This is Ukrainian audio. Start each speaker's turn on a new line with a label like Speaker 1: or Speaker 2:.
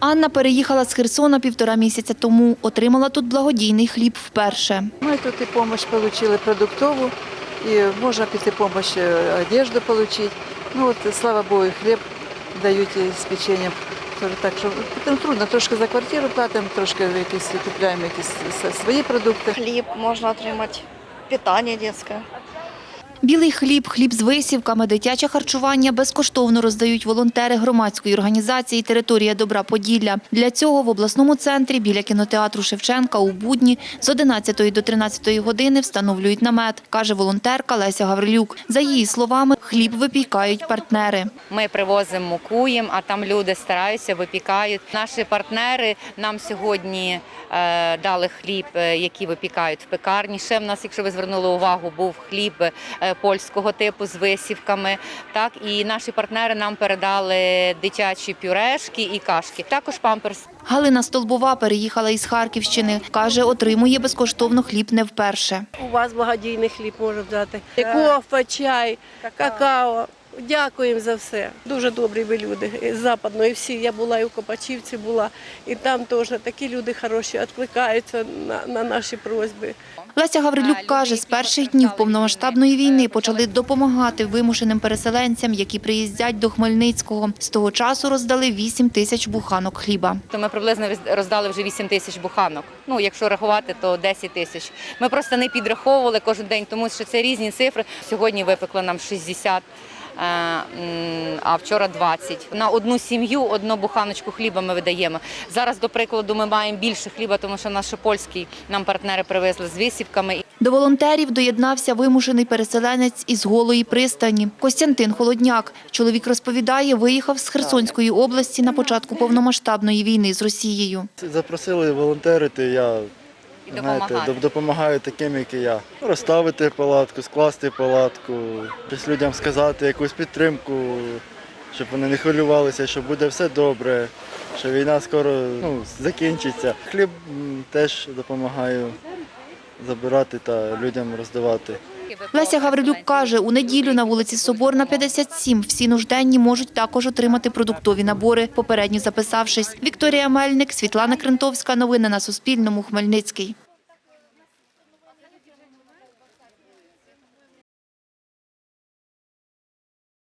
Speaker 1: Анна переїхала з Херсона півтора місяця тому. Отримала тут благодійний хліб вперше.
Speaker 2: Ми тут і допомогу отримали продуктову, і можна піти допомогу одежду отримати. Ну от, слава Богу, хліб дають з печеньем. Тож Так що ну, трудно, трошки за квартиру платимо, трошки якісь купляємо якісь свої продукти.
Speaker 3: хліб можна отримати, питання дитяче.
Speaker 1: Білий хліб, хліб з висівками, дитяче харчування безкоштовно роздають волонтери громадської організації «Територія добра Поділля». Для цього в обласному центрі біля кінотеатру Шевченка у будні з 11 до 13 години встановлюють намет, каже волонтерка Леся Гаврилюк. За її словами, хліб випікають партнери.
Speaker 4: Ми привозимо муку а там люди стараються, випікають. Наші партнери нам сьогодні е, дали хліб, е, який випікають в пекарні. Ще в нас, якщо ви звернули увагу, був хліб е, польського типу з висівками. Так і наші партнери нам передали дитячі пюрешки і кашки. Також памперс.
Speaker 1: Галина Столбова переїхала із Харківщини. Каже, отримує безкоштовно хліб не вперше.
Speaker 5: У вас благодійний хліб може взяти. Кофе, чай, какао. Дякуємо за все. Дуже добрі ви люди з западної всі. Я була і у Копачівці була, і там теж такі люди хороші відкликаються на, на наші просьби.
Speaker 1: Леся Гаврилюк каже, з перших днів повномасштабної війни почали допомагати вимушеним переселенцям, які приїздять до Хмельницького. З того часу роздали 8 тисяч буханок хліба.
Speaker 4: То ми приблизно роздали вже 8 тисяч буханок. Ну, якщо рахувати, то 10 тисяч. Ми просто не підраховували кожен день, тому що це різні цифри. Сьогодні випекло нам 60, е, м, а вчора 20. На одну сім'ю одну буханочку хліба ми видаємо. Зараз, до прикладу, ми маємо більше хліба, тому що наш польський нам партнери привезли з висівками.
Speaker 1: До волонтерів доєднався вимушений переселенець із голої пристані. Костянтин Холодняк. Чоловік розповідає, виїхав з Херсонської області на початку повномасштабної війни з Росією.
Speaker 6: Запросили волонтерити, я
Speaker 4: І
Speaker 6: знаєте,
Speaker 4: допомагати.
Speaker 6: допомагаю таким, як і я. Розставити палатку, скласти палатку, щось людям сказати, якусь підтримку, щоб вони не хвилювалися, що буде все добре, що війна скоро ну, закінчиться. Хліб теж допомагаю забирати та людям роздавати.
Speaker 1: Леся Гаврилюк каже, у неділю на вулиці Соборна, 57 всі нужденні можуть також отримати продуктові набори, попередньо записавшись. Вікторія Мельник, Світлана Крентовська. Новини на Суспільному. Хмельницький.